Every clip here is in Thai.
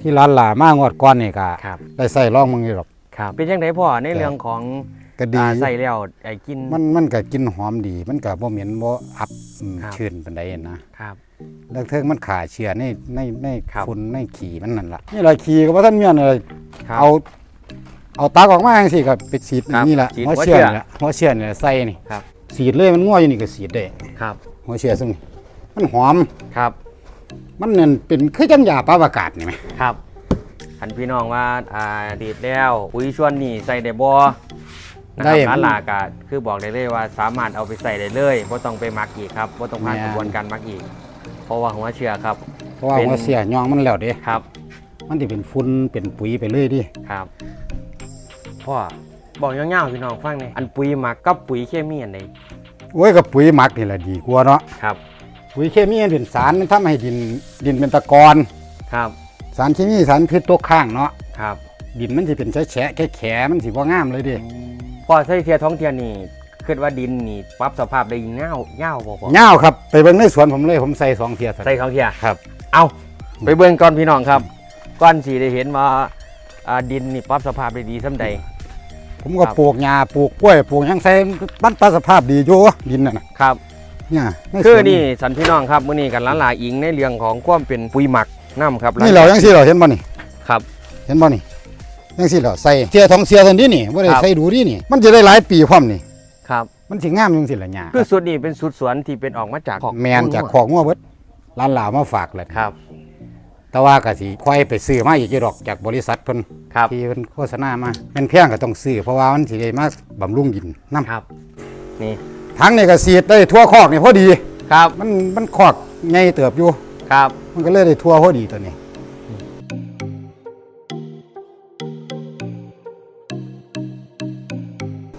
ที่ร้านหลามางวดก่อนนี่ก็ครับ ได้ใส่ร่องมึงอยู่หรอก ครับเป็นยังไงพ่อในเรื่องของก็ดี อ่าใส่แล้วไอ้กิน มันมันก็กินหอมดี มันก็บ่เหม็นบ่อับอืมครับ ชื่นปานใดนะครับ แล้วเทิงมันขาเชื้อในในในครับ ฝุ่นในขี้มันนั่นล่ะนี่ล่ะขี้ก็บ่ทันเมียนเลยครับ เอา เอาตักออกมาจังซี่ก็ไปฉีดครับนี่ล่ะฉีดหัวหัวเชื้อเชื้อนี่ล่ะหัวเชื้อนี่ล่ะใส่นี่ครับ ฉีดเลยมันงัวอยู่นี่ก็ฉีดได้ครับ หัวเชื้อซุ่มนี่มันหอมครับ มันนั่นเป็นคือจังยาปรับอากาศนี่ไหมครับอันพี่น้องว่าอ่าดีดแล้วปุ๋ยชวนนี่ใส่ได้บ่นะครับร้านลากาคือบอกได้เลยว่าสามารถเอาไปใส่ได้เลยบ่ต้องไปหมักอีกครับบ่ต้องผ่านกระบวนการหมักอีก เพราะว่าหัวเชื้อครับ เพราะว่าเป็นหัวเชื้อยองมันแล้วเด้ครับ มันสิเป็นฝุ่นเป็นปุ๋ยไปเลยดิครับพ่อบอกยาวๆพี่น้องฟังหน่อยอันปุ๋ยหมักกับปุ๋ยเคมีอันใดโอ้ยกับปุ๋ยหมักนี่แหละดีกว่าเนาะครับ ปุ๋ยเคมีมันเป็นสารมันทำให้ดินดินเป็นตะกอนครับสารเคมีสารพิษตกข้างเนาะครับดินมันสิเป็นแฉะแฉะแขะๆมันสิบ่งามเลยดิพ่อใส่เทียท้องเทียนนี่คิดว่าดินนี่ปรับสภาพได้เงาเงาบ่พ่อเงาวครับไปเบิ่งในสวนผมเลยผมใส่สองเทียใส่ท้องเทียครับ เอาไปเบิ่งก่อนพี่น้องครับก่อนสิได้เห็นว่าอ่าดินนี่ปรับสภาพได้ดีส่ำใด ผมก็ครับ ปลูกหญ้าปลูกกล้วยปลูกหยังใส่มันปรับสภาพดีอยู่ดินน่ะนะครับ เนี่ยใสคือวนนี่สันพี่น้องครับมื้อนี้กันล้านลาอิงในเรื่องของความเป็นปุ๋ยหมักน้ำครับนี่เรายังสิเราเห็นบ่นี่ครับ เห็นบ่นี่ยังสิเราใส่เทียทองเสียทันทีนี่บ่ได้ครับใส่ดูดีนี่ มันจะได้หลายปีพร้อมนี่ครับ มันสิงามจังสิล่ะหญ้าคือสุดนี้เป็นสุดสวนที่เป็นออกมาจากของแมนจากขอกงัวเบิดร้านหลามาฝากเลยครับแต่ว่าก็สิค่อยไปซื้อมาอีกอยู่ดอกจากบริษัทเพิ่นครับที่เพิ่นโฆษณามาแม่นแพงก็ต้องซื้อเพราะว่ามันสิได้มาบำรุงดินนํครับ นี่ ทั้งนี่ก็สีดได้ทั่วคอกนี่พอดี ครับมันมันคอกใหญ่เติบอยู่ ครับมันก็เลยได้ทั่วพอดีตัวนี้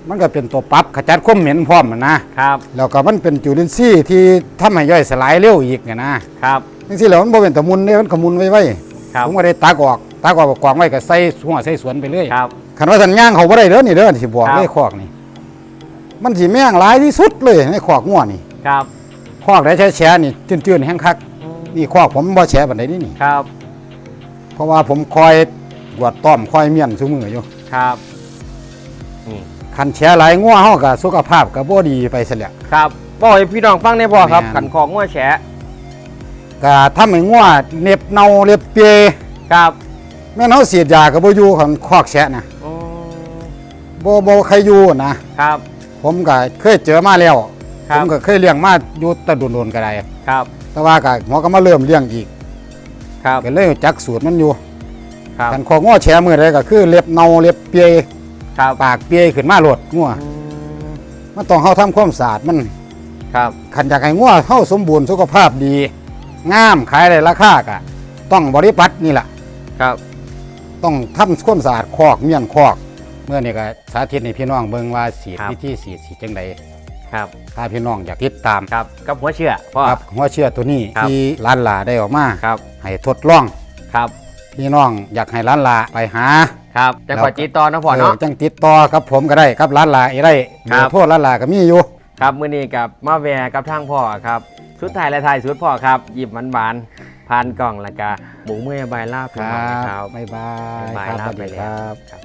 มันก็เป็นตัวปรับขจัดความเหม็นพร้อมอะนะ ครับแล้วก็มันเป็นจุลินทรีย์ที่ทำให้ย่อยสลายเร็วอีกอะนะครับจังซี่แล้วมันบ่เป็นตะมุนเด้มันขมุนไว้ไว้ครับผมก็ได้ตักออกตักออกกวางไว้ก็ใส่หัวใส่สวนไปเรื่อยครับคันว่าสัญญางเขาบ่ได้เด้อนี่เด้อสิบอกครับเลยคอกนี่ มันสิแม่งหลายที่สุดเลยในคอกงัวนี่ครับคอกได้แฉะๆนี่จืดๆแห้งคักนี่คอกผมบ่แฉะปานใดนี่นี่ครับ เพราะว่าผมคอยกวดต้อมคอยเมียนซุมืออยู่ครับนี่คันแฉะหลายงัวเฮาก็สุขภาพก็บ่ดีไปซะแล้วครับบอกให้พี่น้องฟังได้บ่ครับแม่นขันของงัวแฉะก็ทำให้งัวเหน็บเนาเล็บเปียครับแม่นเฮาฉีดยาก็บ่อยู่คันคอกแฉะนะอืมบ่บ่ใครอยู่นะครับ ผมก็เคยเจอมาแล้ว ครัผบ มก็เคยเลี้ยงมาอยู่แต่โดนๆก็ได้ครับแต่ว่าก็หมอก็มาเริ่มเลี้ยงอีกครับก็เลยจักสูตรมันอยู่ครับกันของง้อแฉมือใดก็คือเล็บเนาเล็บเปียครับปากเปียขึ้นมาโลดงัวอืมมันต้องเฮาทำความสะอาดมันครับคันอยากให้งัวเฮาสมบูรณ์สุขภาพดีงามขายได้ราคาก็ต้องบริปัตนี่ล่ะ ครับต้องทำความสะอาดคอกเมียนคอก เมื่อนี่ก็สาธิตให้พี่น้องเบิ่งว่าสีดครับ วิธีสีดสีจังใดครับถ้าพี่น้องอยากติดตามครับกับหัวเชื่อพ่อ ครับหัวเชื่อตัวนี้ครับ ที่ร้านลาได้ออกมาครับให้ทดลองครับพี่น้องอยากให้ร้านลาไปหา ครับจะขอจีตอนนะพ่อเนาะออจังติดต่อกับผมก็ได้ครับร้านลาอีได้ครัเบอบร์โทษร้านลาก็มีอยู่ครับมื้อนี้กับมาแวร์กับทางพ่อครับสุดท้ายและท้ายสุดพ่อครับหยิบหวานๆผ่านกล่องแล้วก็หมูเมื่อยใบลาบพี่น้องนะครับ บ๊ายบายบ๊ายบายครับลาสวัสไปดีแล้คว รับ ครับ